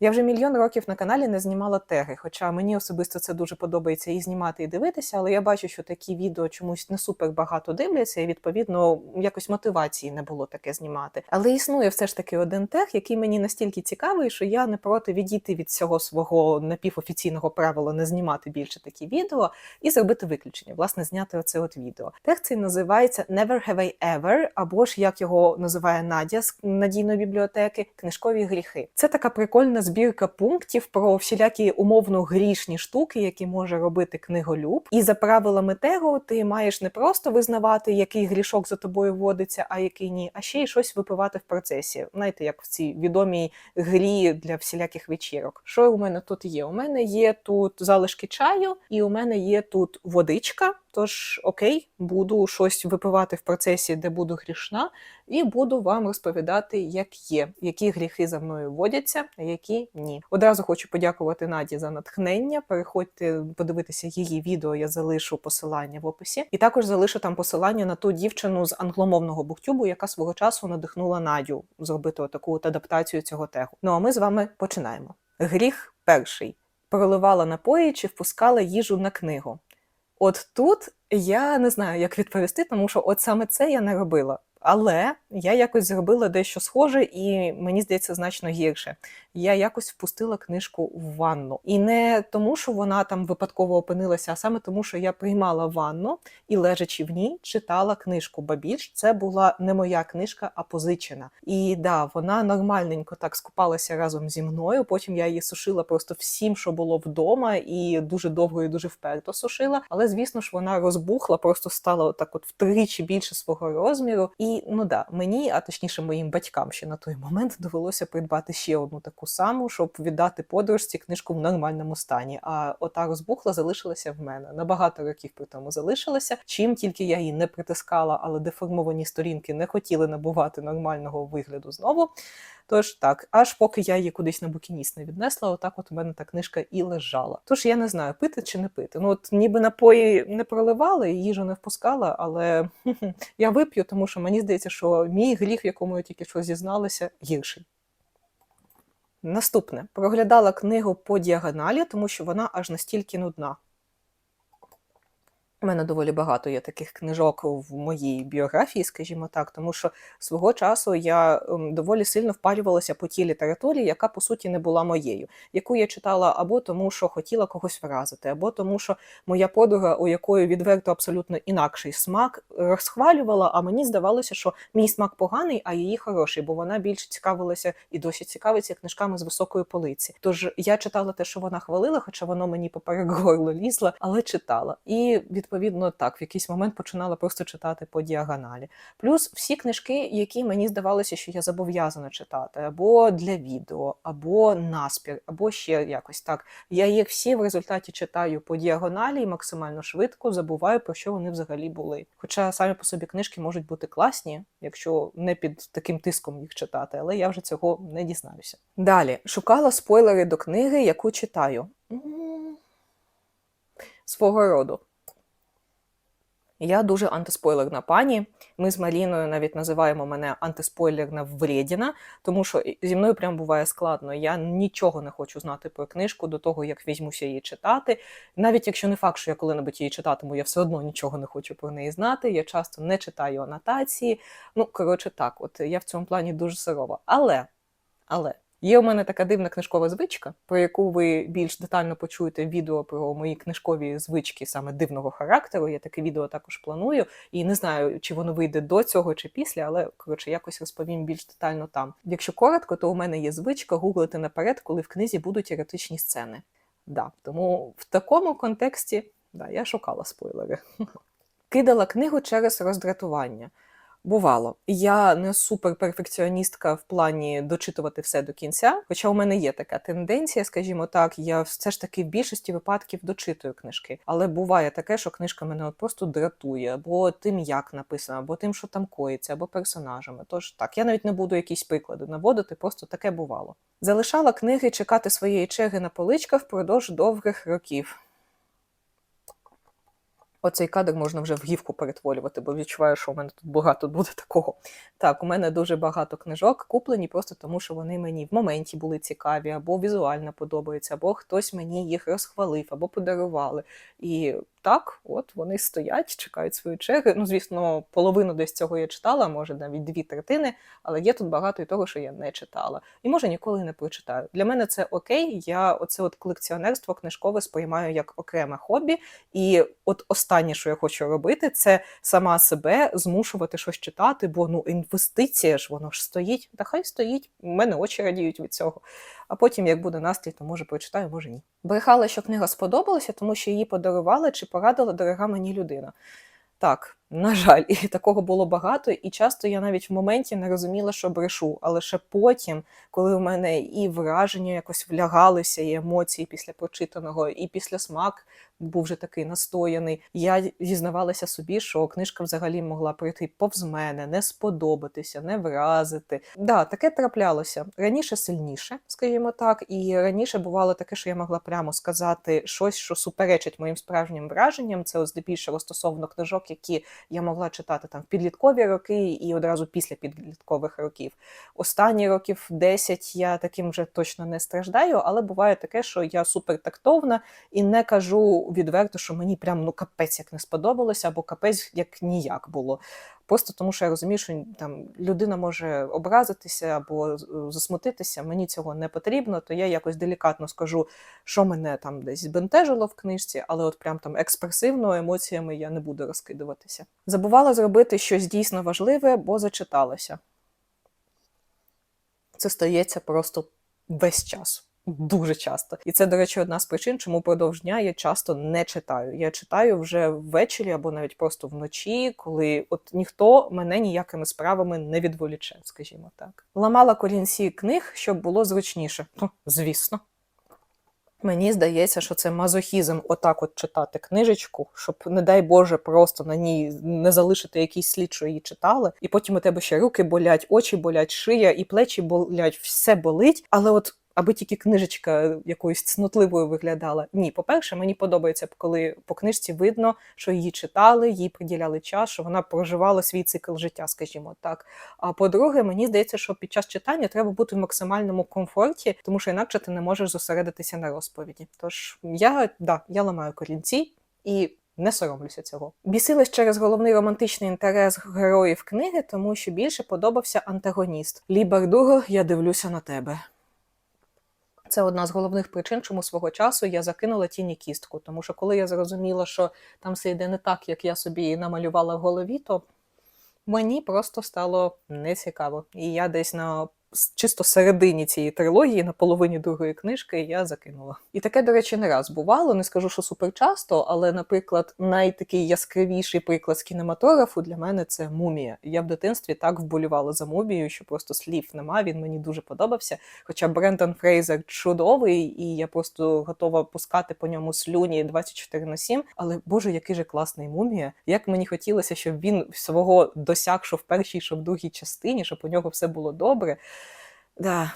Я вже мільйон років на каналі не знімала теги, хоча мені особисто це дуже подобається і знімати, і дивитися, але я бачу, що такі відео чомусь не супер багато дивляться, і відповідно якось мотивації не було таке знімати. Але існує все ж таки один тег, який мені настільки цікавий, що я не проти відійти від цього свого напівофіційного правила не знімати більше такі відео і зробити виключення, власне, зняти оце от відео. Тег цей називається Never Have I Ever, або ж як його називає Надя з надійної бібліотеки, книжкові гріхи. Це така прикольна збірка пунктів про всілякі умовно грішні штуки, які може робити книголюб. І за правилами тегу ти маєш не просто визнавати, який грішок за тобою водиться, а який ні, а ще й щось випивати в процесі. Знаєте, як в цій відомій грі для всіляких вечірок. Що у мене тут є? У мене є тут залишки чаю, і у мене є тут водичка. Тож, окей, буду щось випивати в процесі, де буду грішна, і буду вам розповідати, як є, які гріхи за мною водяться, а які ні. Одразу хочу подякувати Наді за натхнення. Переходьте подивитися її відео, я залишу посилання в описі. І також залишу там посилання на ту дівчину з англомовного буктюбу, яка свого часу надихнула Надю зробити отаку от адаптацію цього тегу. Ну а ми з вами починаємо. Гріх перший проливала напої чи впускала їжу на книгу. От тут я не знаю, як відповісти, тому що от саме це я не робила. Але я якось зробила дещо схоже, і мені здається, значно гірше. Я якось впустила книжку в ванну. І не тому, що вона там випадково опинилася, а саме тому, що я приймала ванну і, лежачи в ній, читала книжку. Ба більш це була не моя книжка, а позичена. І да, вона нормальненько так скупалася разом зі мною. Потім я її сушила просто всім, що було вдома, і дуже довго і дуже вперто сушила. Але звісно ж, вона розбухла, просто стала так, от втричі більше свого розміру. І ну да, мені, а точніше, моїм батькам ще на той момент довелося придбати ще одну таку саму, щоб віддати подорожці книжку в нормальному стані. А ота розбухла залишилася в мене. На багато років при тому залишилася. Чим тільки я її не притискала, але деформовані сторінки не хотіли набувати нормального вигляду знову. Тож так, аж поки я її кудись на букініст не віднесла, отак от у мене та книжка і лежала. Тож я не знаю, пити чи не пити. Ну от ніби напої не проливали, їжу не впускала, але я вип'ю, тому що мені здається, що мій гріх, в якому я тільки що зізналася, гірший. Наступне проглядала книгу по діагоналі, тому що вона аж настільки нудна. У мене доволі багато є таких книжок в моїй біографії, скажімо так, тому що свого часу я ем, доволі сильно впалювалася по тій літературі, яка по суті не була моєю, яку я читала або тому, що хотіла когось вразити, або тому, що моя подруга, у якої відверто абсолютно інакший смак, розхвалювала, а мені здавалося, що мій смак поганий, а її хороший, бо вона більше цікавилася і досі цікавиться книжками з високої полиці. Тож я читала те, що вона хвалила, хоча воно мені поперек горло лізло, але читала. І відповідно так, в якийсь момент починала просто читати по діагоналі. Плюс всі книжки, які мені здавалося, що я зобов'язана читати, або для відео, або наспір, або ще якось так. Я їх всі в результаті читаю по діагоналі і максимально швидко забуваю, про що вони взагалі були. Хоча самі по собі книжки можуть бути класні, якщо не під таким тиском їх читати, але я вже цього не дізнаюся. Далі шукала спойлери до книги, яку читаю. Свого роду. Я дуже антиспойлерна пані. Ми з Маріною навіть називаємо мене антиспойлерна вредіна, тому що зі мною прям буває складно. Я нічого не хочу знати про книжку до того, як візьмуся її читати. Навіть якщо не факт, що я коли-небудь її читатиму, я все одно нічого не хочу про неї знати. Я часто не читаю анотації. Ну, коротше, так, от я в цьому плані дуже сирова. Але, але. Є у мене така дивна книжкова звичка, про яку ви більш детально почуєте відео про мої книжкові звички саме дивного характеру. Я таке відео також планую, і не знаю, чи воно вийде до цього чи після, але коротше якось розповім більш детально там. Якщо коротко, то у мене є звичка гуглити наперед, коли в книзі будуть еротичні сцени. Да, тому в такому контексті да, я шукала спойлери. Кидала книгу через роздратування. Бувало, я не суперперфекціоністка в плані дочитувати все до кінця. Хоча у мене є така тенденція, скажімо так, я все ж таки в більшості випадків дочитую книжки. Але буває таке, що книжка мене от просто дратує, або тим, як написано, або тим, що там коїться, або персонажами. Тож так, я навіть не буду якісь приклади наводити, просто таке бувало. Залишала книги чекати своєї черги на поличках впродовж довгих років. Оцей кадр можна вже в гівку перетворювати, бо відчуваю, що у мене тут багато буде такого. Так, у мене дуже багато книжок куплені просто тому, що вони мені в моменті були цікаві, або візуально подобаються, або хтось мені їх розхвалив, або подарували. І так, от вони стоять, чекають свої черги. Ну, звісно, половину десь цього я читала, може навіть дві третини, але є тут багато і того, що я не читала. І може ніколи не прочитаю. Для мене це окей. Я оце от колекціонерство книжкове сприймаю як окреме хобі. І от останнє, що я хочу робити, це сама себе змушувати щось читати, бо ну інвестиція ж воно ж стоїть. Та хай стоїть. У мене очі радіють від цього. А потім, як буде настрій, то може прочитаю, може ні. Брехала, що книга сподобалася, тому що її подарували чи порадила дорога мені людина. Так, на жаль, і такого було багато, і часто я навіть в моменті не розуміла, що брешу. Але ще потім, коли у мене і враження якось влягалися, і емоції після прочитаного, і після смак був вже такий настояний, я зізнавалася собі, що книжка взагалі могла пройти повз мене, не сподобатися, не вразити. Да, таке траплялося раніше сильніше, скажімо так, і раніше бувало таке, що я могла прямо сказати щось, що суперечить моїм справжнім враженням. Це здебільшого стосовно книжок, які я могла читати там в підліткові роки і одразу після підліткових років. Останні років 10 я таким вже точно не страждаю, але буває таке, що я супертактовна і не кажу відверто, що мені прям ну капець як не сподобалося, або капець як ніяк було. Просто тому, що я розумію, що там людина може образитися або засмутитися, мені цього не потрібно, то я якось делікатно скажу, що мене там десь збентежило в книжці, але от прям там експресивно емоціями я не буду розкидуватися. Забувала зробити щось дійсно важливе, бо зачиталася. Це стається просто весь час. Дуже часто. І це, до речі, одна з причин, чому продовж дня я часто не читаю. Я читаю вже ввечері або навіть просто вночі, коли от ніхто мене ніякими справами не відволіче, скажімо так. Ламала колінці книг, щоб було зручніше. Ну, звісно. Мені здається, що це мазохізм отак от читати книжечку, щоб, не дай Боже, просто на ній не залишити якийсь слід, що її читали, і потім у тебе ще руки болять, очі болять, шия і плечі болять, все болить. Але от аби тільки книжечка якоюсь цнотливою виглядала. Ні, по-перше, мені подобається, коли по книжці видно, що її читали, їй приділяли час, що вона проживала свій цикл життя, скажімо так. А по-друге, мені здається, що під час читання треба бути в максимальному комфорті, тому що інакше ти не можеш зосередитися на розповіді. Тож я да, я ламаю корінці і. Не соромлюся цього. Бісилась через головний романтичний інтерес героїв книги, тому що більше подобався антагоніст. Лі Бардуго, я дивлюся на тебе. Це одна з головних причин, чому свого часу я закинула тіні кістку. Тому що коли я зрозуміла, що там все йде не так, як я собі намалювала в голові, то мені просто стало нецікаво. І я десь на чисто середині цієї трилогії, на половині другої книжки, я закинула. І таке, до речі, не раз бувало. Не скажу, що супер часто, але, наприклад, найтакий яскравіший приклад з кінематографу для мене це мумія. Я в дитинстві так вболівала за мумією, що просто слів нема. Він мені дуже подобався. Хоча Брендон Фрейзер чудовий, і я просто готова пускати по ньому слюні 24 на 7. Але боже, який же класний мумія! Як мені хотілося, щоб він свого досяг, що в першій, що в другій частині, щоб у нього все було добре. Да.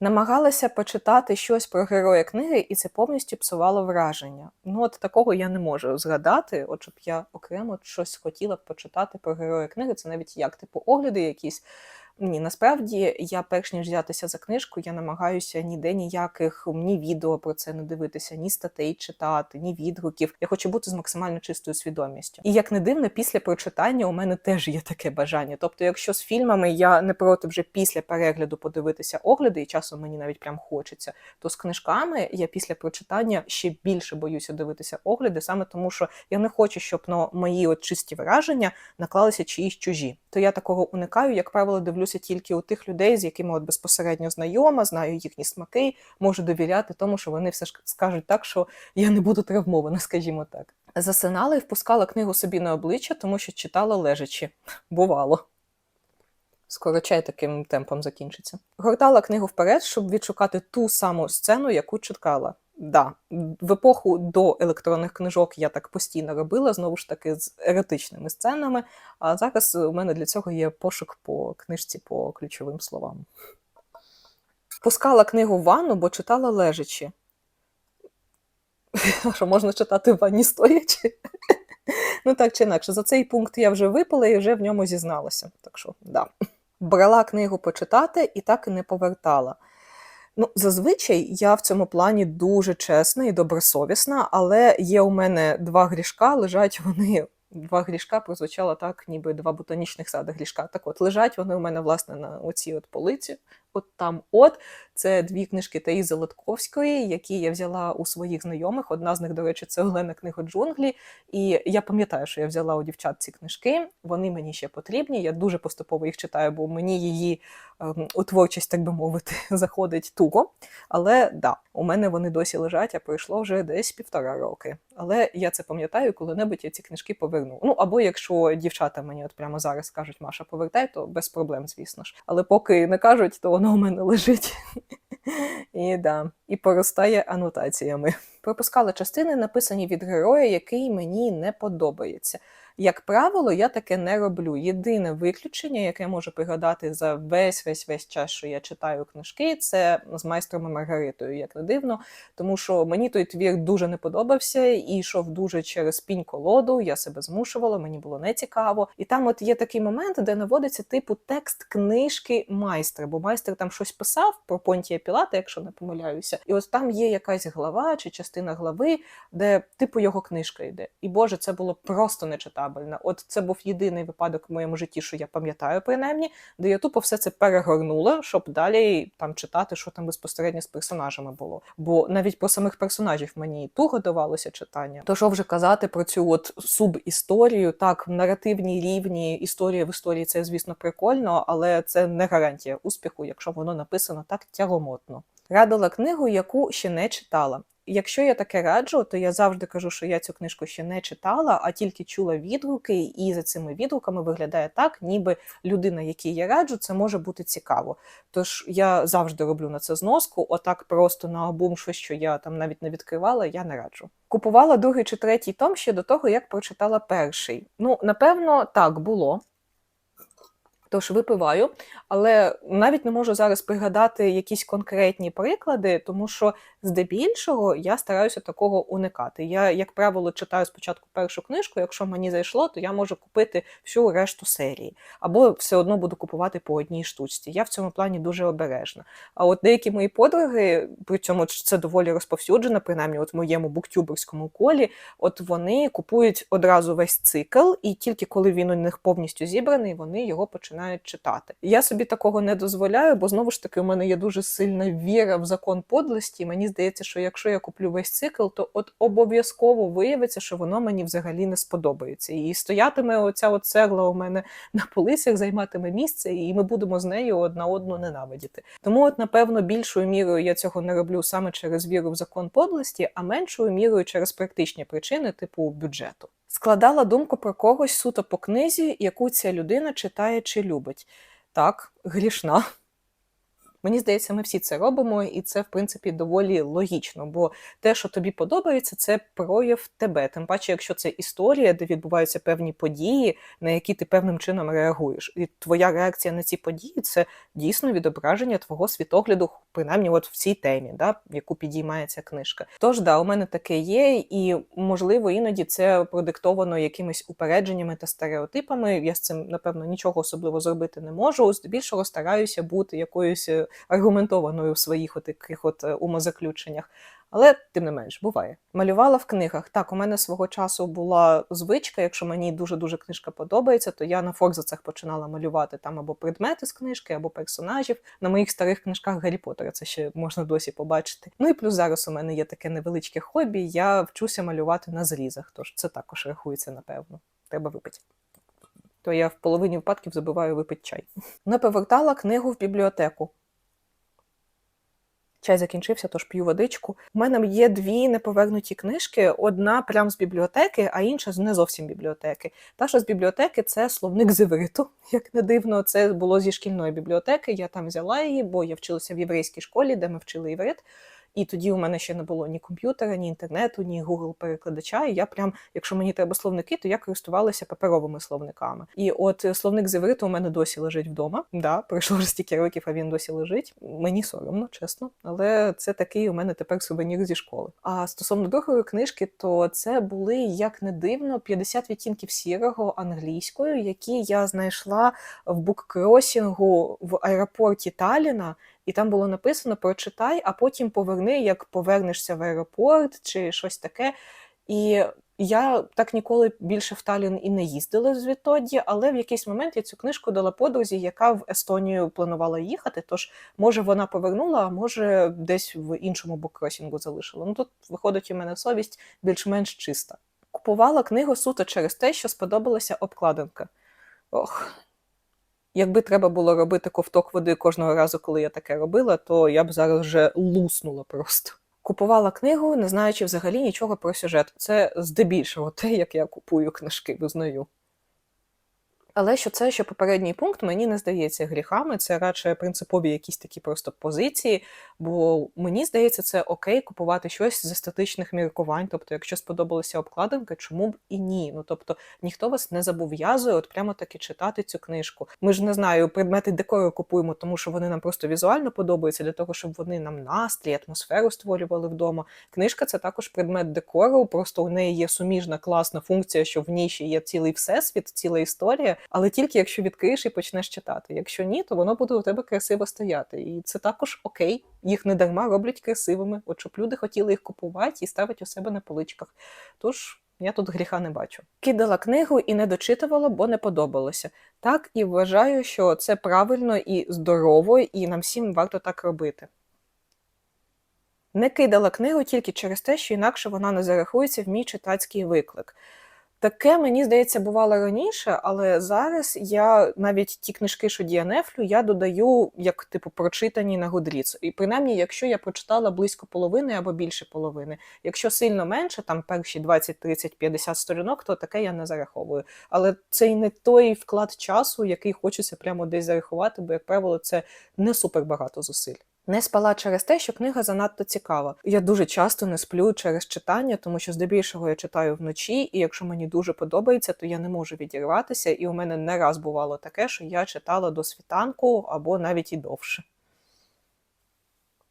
Намагалася почитати щось про героя книги, і це повністю псувало враження. Ну, от такого я не можу згадати, от щоб я окремо щось хотіла почитати про героя книги. Це навіть як типу огляди якісь. Ні, насправді я, перш ніж взятися за книжку, я намагаюся ніде ніяких ні відео про це не дивитися, ні статей читати, ні відгуків. Я хочу бути з максимально чистою свідомістю. І як не дивно, після прочитання у мене теж є таке бажання. Тобто, якщо з фільмами я не проти вже після перегляду подивитися огляди, і часом мені навіть прям хочеться, то з книжками я після прочитання ще більше боюся дивитися огляди, саме тому, що я не хочу, щоб на мої от чисті враження наклалися чиїсь чужі. То я такого уникаю, як правило, дивлюся тільки у тих людей, з якими от безпосередньо знайома, знаю їхні смаки, можу довіряти тому, що вони все ж скажуть так, що я не буду травмована, скажімо так. Засинала і впускала книгу собі на обличчя, тому що читала лежачи. Бувало. Скоро чай таким темпом закінчиться. Гортала книгу вперед, щоб відшукати ту саму сцену, яку читала. Да, в епоху до електронних книжок я так постійно робила, знову ж таки, з еретичними сценами. А зараз у мене для цього є пошук по книжці по ключовим словам. Пускала книгу в ванну, бо читала лежачи. що можна читати в ванні стоячи. Ну так чи інакше, за цей пункт я вже випила і вже в ньому зізналася. Так що, да. Брала книгу почитати і так і не повертала. Ну, зазвичай я в цьому плані дуже чесна і добросовісна, але є у мене два грішка, лежать вони. Два грішка прозвучало так, ніби два ботанічних сади грішка. Так от лежать вони у мене, власне, на оцій от полиці. От там от це дві книжки Таї Золотковської, які я взяла у своїх знайомих. Одна з них, до речі, це Олена книга джунглі. І я пам'ятаю, що я взяла у дівчат ці книжки. Вони мені ще потрібні. Я дуже поступово їх читаю, бо мені її ем, у творчість, так би мовити, заходить туго. Але да, у мене вони досі лежать, а пройшло вже десь півтора роки. Але я це пам'ятаю, коли-небудь я ці книжки поверну. Ну або якщо дівчата мені от прямо зараз кажуть, Маша, повертай, то без проблем, звісно ж. Але поки не кажуть, то воно у мене лежить. І да, і поростає анотаціями. Пропускала частини, написані від героя, який мені не подобається. Як правило, я таке не роблю. Єдине виключення, яке я можу пригадати за весь весь весь час, що я читаю книжки, це з майстром і Маргаритою, як не дивно, тому що мені той твір дуже не подобався і йшов дуже через пінь колоду. Я себе змушувала, мені було нецікаво. І там, от є такий момент, де наводиться типу текст книжки майстра, бо майстер там щось писав про Понтія Пілата, якщо не помиляюся, і от там є якась глава чи частина глави, де типу його книжка йде. І Боже, це було просто нечитабельно. От це був єдиний випадок в моєму житті, що я пам'ятаю принаймні, де я тупо все це перегорнула, щоб далі там читати, що там безпосередньо з персонажами було. Бо навіть про самих персонажів мені туго давалося читання. То що вже казати про цю от субісторію, так в наративній рівні історія в історії це, звісно, прикольно, але це не гарантія успіху, якщо воно написано так тягомотно. Радила книгу, яку ще не читала. Якщо я таке раджу, то я завжди кажу, що я цю книжку ще не читала, а тільки чула відгуки, і за цими відгуками виглядає так, ніби людина, якій я раджу, це може бути цікаво. Тож я завжди роблю на це зноску. Отак просто на обум що я там навіть не відкривала, я не раджу. Купувала другий чи третій том ще до того, як прочитала перший. Ну, напевно, так було. Тож випиваю, але навіть не можу зараз пригадати якісь конкретні приклади, тому що здебільшого я стараюся такого уникати. Я, як правило, читаю спочатку першу книжку. Якщо мені зайшло, то я можу купити всю решту серії, або все одно буду купувати по одній штучці. Я в цьому плані дуже обережна. А от деякі мої подруги, при цьому це доволі розповсюджено, принаймні от в моєму буктюберському колі, от вони купують одразу весь цикл, і тільки коли він у них повністю зібраний, вони його починають читати. Я собі такого не дозволяю, бо знову ж таки у мене є дуже сильна віра в закон подлості. Мені здається, що якщо я куплю весь цикл, то от обов'язково виявиться, що воно мені взагалі не сподобається. І стоятиме оця от цегла у мене на полицях, займатиме місце, і ми будемо з нею одна одну ненавидіти. Тому, от, напевно, більшою мірою я цього не роблю саме через віру в закон подлості, а меншою мірою через практичні причини, типу бюджету. Складала думку про когось суто по книзі, яку ця людина читає чи любить. Так, грішна. Мені здається, ми всі це робимо, і це, в принципі, доволі логічно, бо те, що тобі подобається, це прояв тебе. Тим паче, якщо це історія, де відбуваються певні події, на які ти певним чином реагуєш. І твоя реакція на ці події це дійсно відображення твого світогляду, принаймні, от в цій темі, да, яку підіймає ця книжка. Тож, да, у мене таке є, і можливо, іноді це продиктовано якимись упередженнями та стереотипами. Я з цим, напевно, нічого особливо зробити не можу. Здебільшого стараюся бути якоюсь аргументованою в своїх от таких от е, умозаключеннях. Але тим не менш буває. Малювала в книгах. Так, у мене свого часу була звичка. Якщо мені дуже дуже книжка подобається, то я на форзацах починала малювати там або предмети з книжки, або персонажів. На моїх старих книжках Гаррі Поттера це ще можна досі побачити. Ну і плюс зараз у мене є таке невеличке хобі. Я вчуся малювати на зрізах, тож це також рахується, напевно. Треба випити. То я в половині випадків забуваю випити чай. Не повертала книгу в бібліотеку. Чай закінчився, тож п'ю водичку. У мене є дві неповернуті книжки: одна прям з бібліотеки, а інша з не зовсім бібліотеки. Та, що з бібліотеки, це словник з. Як не дивно, це було зі шкільної бібліотеки. Я там взяла її, бо я вчилася в єврейській школі, де ми вчили іврит. І тоді у мене ще не було ні комп'ютера, ні інтернету, ні Google перекладача. І я прям, якщо мені треба словники, то я користувалася паперовими словниками. І от е, словник з івриту у мене досі лежить вдома. Да, пройшло вже стільки років, а він досі лежить. Мені соромно, чесно, але це такий у мене тепер сувенір зі школи. А стосовно другої книжки, то це були як не дивно 50 відтінків сірого англійською, які я знайшла в буккросінгу в аеропорті Таліна. І там було написано прочитай, а потім поверни, як повернешся в аеропорт чи щось таке. І я так ніколи більше в Талін і не їздила звідтоді, але в якийсь момент я цю книжку дала подрузі, яка в Естонію планувала їхати. Тож, може, вона повернула, а може, десь в іншому буккросінгу залишила. Ну тут виходить у мене совість більш-менш чиста. Купувала книгу суто через те, що сподобалася обкладинка. Ох. Якби треба було робити ковток води кожного разу, коли я таке робила, то я б зараз вже луснула просто. Купувала книгу, не знаючи взагалі нічого про сюжет. Це здебільшого те, як я купую книжки, визнаю. Але що це, що попередній пункт, мені не здається гріхами, це радше принципові якісь такі просто позиції. Бо мені здається, це окей купувати щось з естетичних міркувань. Тобто, якщо сподобалася обкладинка, чому б і ні? Ну тобто ніхто вас не зобов'язує от прямо таки читати цю книжку. Ми ж не знаю, предмети декору купуємо, тому що вони нам просто візуально подобаються, для того, щоб вони нам настрій, атмосферу створювали вдома. Книжка це також предмет декору, просто у неї є суміжна класна функція, що в ній ще є цілий всесвіт, ціла історія, але тільки якщо відкриєш і почнеш читати. Якщо ні, то воно буде у тебе красиво стояти. І це також окей. Їх не дарма роблять красивими, от щоб люди хотіли їх купувати і ставити у себе на поличках. Тож. Я тут гріха не бачу. Кидала книгу і не дочитувала, бо не подобалося. Так і вважаю, що це правильно і здорово, і нам всім варто так робити. Не кидала книгу тільки через те, що інакше вона не зарахується в мій читацький виклик. Таке, мені здається, бувало раніше, але зараз я навіть ті книжки, що діанефлю, я додаю як типу прочитані на Goodreads. І принаймні, якщо я прочитала близько половини або більше половини. Якщо сильно менше, там перші 20, 30, 50 сторінок, то таке я не зараховую. Але це й не той вклад часу, який хочеться прямо десь зарахувати, бо, як правило, це не супер багато зусиль. Не спала через те, що книга занадто цікава. Я дуже часто не сплю через читання, тому що здебільшого я читаю вночі, і якщо мені дуже подобається, то я не можу відірватися. І у мене не раз бувало таке, що я читала до світанку або навіть і довше.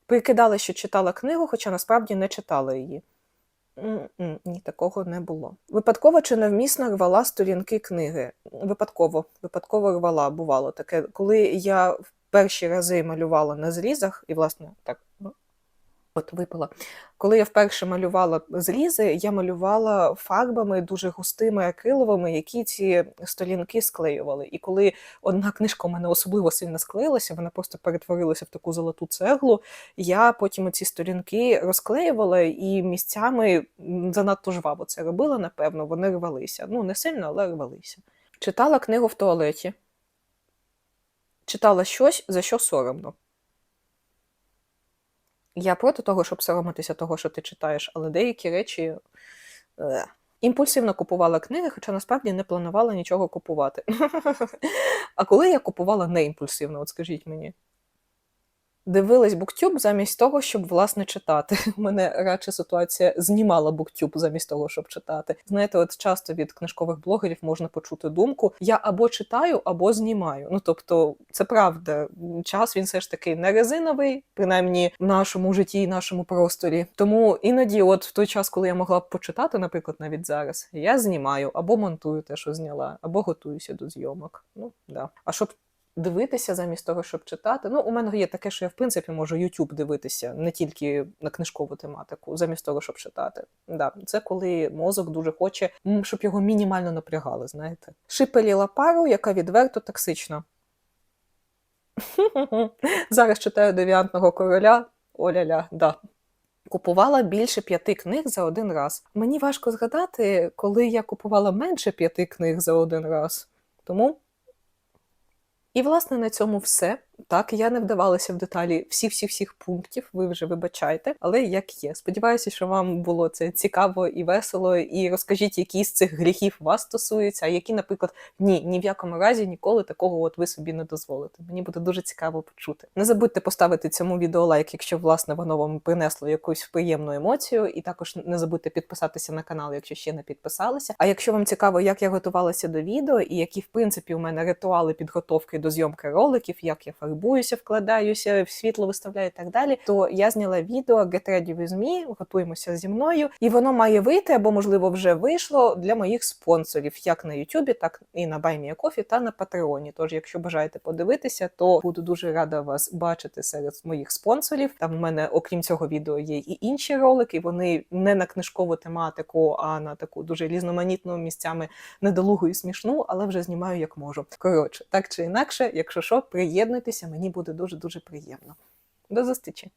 Прикидала, що читала книгу, хоча насправді не читала її. М-м, Ні, такого не було. Випадково чи навмісно рвала сторінки книги. Випадково, випадково рвала, бувало таке. Коли я перші рази малювала на зрізах, і, власне, так, ну, от випала. Коли я вперше малювала зрізи, я малювала фарбами дуже густими акриловими, які ці сторінки склеювали. І коли одна книжка у мене особливо сильно склеїлася, вона просто перетворилася в таку золоту цеглу. Я потім ці сторінки розклеювала і місцями занадто жваво це робила, напевно, вони рвалися. Ну, не сильно, але рвалися. Читала книгу в туалеті читала щось, за що соромно. Я проти того, щоб соромитися того, що ти читаєш, але деякі речі. Е. Імпульсивно купувала книги, хоча насправді не планувала нічого купувати. А коли я купувала не імпульсивно, от скажіть мені. Дивилась буктюб замість того, щоб власне читати. У мене радше ситуація знімала буктюб замість того, щоб читати. Знаєте, от часто від книжкових блогерів можна почути думку: я або читаю, або знімаю. Ну тобто, це правда. Час він все ж таки не резиновий, принаймні в нашому житті і нашому просторі. Тому іноді, от в той час, коли я могла б почитати, наприклад, навіть зараз, я знімаю або монтую те, що зняла, або готуюся до зйомок. Ну да. А щоб дивитися замість того, щоб читати. Ну, у мене є таке, що я в принципі можу YouTube дивитися не тільки на книжкову тематику, замість того, щоб читати. Да, Це коли мозок дуже хоче, щоб його мінімально напрягали. Знаєте, шипеліла пару, яка відверто токсична. Зараз читаю девіантного короля. Оля-ля, да. Купувала більше п'яти книг за один раз. Мені важко згадати, коли я купувала менше п'яти книг за один раз. Тому і, власне, на цьому все. Так, я не вдавалася в деталі всіх всіх всіх пунктів. Ви вже вибачайте, але як є. Сподіваюся, що вам було це цікаво і весело. І розкажіть, які з цих гріхів вас стосуються, а які, наприклад, ні, ні в якому разі ніколи такого от ви собі не дозволите. Мені буде дуже цікаво почути. Не забудьте поставити цьому відео лайк, якщо власне воно вам принесло якусь приємну емоцію, і також не забудьте підписатися на канал, якщо ще не підписалися. А якщо вам цікаво, як я готувалася до відео, і які в принципі у мене ритуали підготовки до зйомки роликів, як я фарбуюся, вкладаюся, в світло виставляю і так далі, то я зняла відео Get Ready With Me, готуємося зі мною, і воно має вийти або можливо вже вийшло для моїх спонсорів, як на Ютубі, так і на BuyMeACoffee та на Патреоні. Тож, якщо бажаєте подивитися, то буду дуже рада вас бачити серед моїх спонсорів. Там у мене, окрім цього відео, є і інші ролики. Вони не на книжкову тематику, а на таку дуже різноманітну місцями недолугу і смішну, але вже знімаю як можу. Коротше, так чи інакше, якщо що, приєднуйтеся, мені буде дуже дуже приємно. До зустрічі!